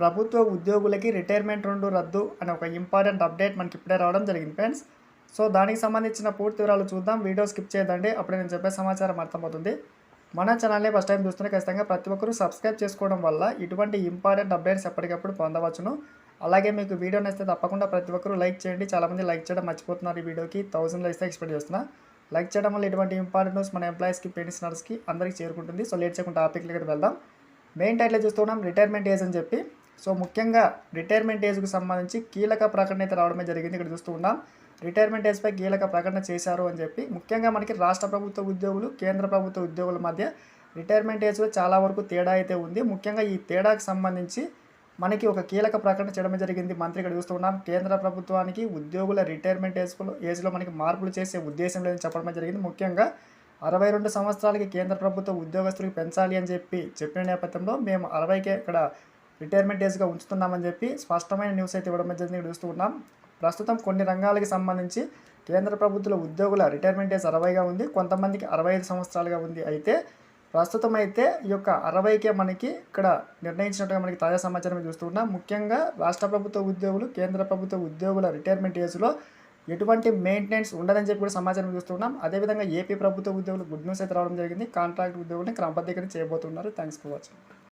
ప్రభుత్వ ఉద్యోగులకి రిటైర్మెంట్ రెండు రద్దు అనే ఒక ఇంపార్టెంట్ అప్డేట్ మనకి ఇప్పుడే రావడం జరిగింది ఫ్రెండ్స్. సో దానికి సంబంధించిన పూర్తి వివరాలు చూద్దాం. వీడియో స్కిప్ చేయదండి. అప్పుడే నేను చెప్పే సమాచారం అర్థమవుతుంది. మన ఛానల్ని ఫస్ట్ టైం చూస్తున్న ఖచ్చితంగా ప్రతి ఒక్కరూ సబ్స్క్రైబ్ చేసుకోవడం వల్ల ఇటువంటి ఇంపార్టెంట్ అప్డేట్స్ ఎప్పటికప్పుడు పొందవచ్చును. అలాగే మీకు వీడియో నచ్చితే తప్పకుండా ప్రతి ఒక్కరూ లైక్ చేయండి. చాలామంది లైక్ చేయడం మర్చిపోతున్నారు ఈ వీడియోకి. థౌసండ్ లైక్స్ ఎక్స్పెక్ట్ చేస్తున్నా. లైక్ చేయడం వల్ల ఇటువంటి ఇంపార్టెంట్ న్యూస్ మన ఎంప్లాయీస్కి పెన్షనర్స్కి అందరికీ చేరుకుంటుంది. సో లేట్ చేయకుండా టాపిక్లకి వెళ్దాం. మెయిన్ టైట్లో చూస్తున్నాం రిటైర్మెంట్ ఏజ్ అని చెప్పి. సో ముఖ్యంగా రిటైర్మెంట్ ఏజ్కు సంబంధించి కీలక ప్రకటన అయితే రావడమే జరిగింది. ఇక్కడ చూస్తూ ఉన్నాం. రిటైర్మెంట్ ఏజ్పై కీలక ప్రకటన చేశారు అని చెప్పి ముఖ్యంగా మనకి రాష్ట్ర ప్రభుత్వ ఉద్యోగులు కేంద్ర ప్రభుత్వ ఉద్యోగుల మధ్య రిటైర్మెంట్ ఏజ్లో చాలా వరకు తేడా అయితే ఉంది. ముఖ్యంగా ఈ తేడాకు సంబంధించి మనకి ఒక కీలక ప్రకటన చేయడం జరిగింది మంత్రి ఇక్కడ చూస్తూ ఉన్నాం. కేంద్ర ప్రభుత్వానికి ఉద్యోగుల రిటైర్మెంట్ ఏజ్లో ఏజ్లో మనకి మార్పులు చేసే ఉద్దేశం లేదని చెప్పడం జరిగింది. ముఖ్యంగా అరవై రెండు సంవత్సరాలకి కేంద్ర ప్రభుత్వ ఉద్యోగస్తులకు పెంచాలి అని చెప్పి చెప్పిన నేపథ్యంలో మేము అరవైకే ఇక్కడ రిటైర్మెంట్ ఏజ్గా ఉంచుతున్నామని చెప్పి స్పష్టమైన న్యూస్ అయితే ఇవ్వడం జరిగింది చూస్తూ ఉన్నాం. ప్రస్తుతం కొన్ని రంగాలకి సంబంధించి కేంద్ర ప్రభుత్వ ఉద్యోగుల రిటైర్మెంట్ ఏజ్ అరవైగా ఉంది. కొంతమందికి అరవై ఐదు సంవత్సరాలుగా ఉంది అయితే ప్రస్తుతం అయితే ఈ యొక్క అరవైకే మనకి ఇక్కడ నిర్ణయించినట్టుగా మనకి తాజా సమాచారం చూస్తూ ఉన్నాం. ముఖ్యంగా రాష్ట్ర ప్రభుత్వ ఉద్యోగులు కేంద్ర ప్రభుత్వ ఉద్యోగుల రిటైర్మెంట్ ఏజ్లో ఎటువంటి మెయింటెనెన్స్ ఉండదని చెప్పి కూడా సమాచారం చూస్తున్నాం అదేవిధంగా ఏపీ ప్రభుత్వ ఉద్యోగులు గుడ్ న్యూస్ అయితే రావడం జరిగింది. కాంట్రాక్ట్ ఉద్యోగులను క్రమబద్ధీకరణ చేయబోతున్నారు. Thanks for watching.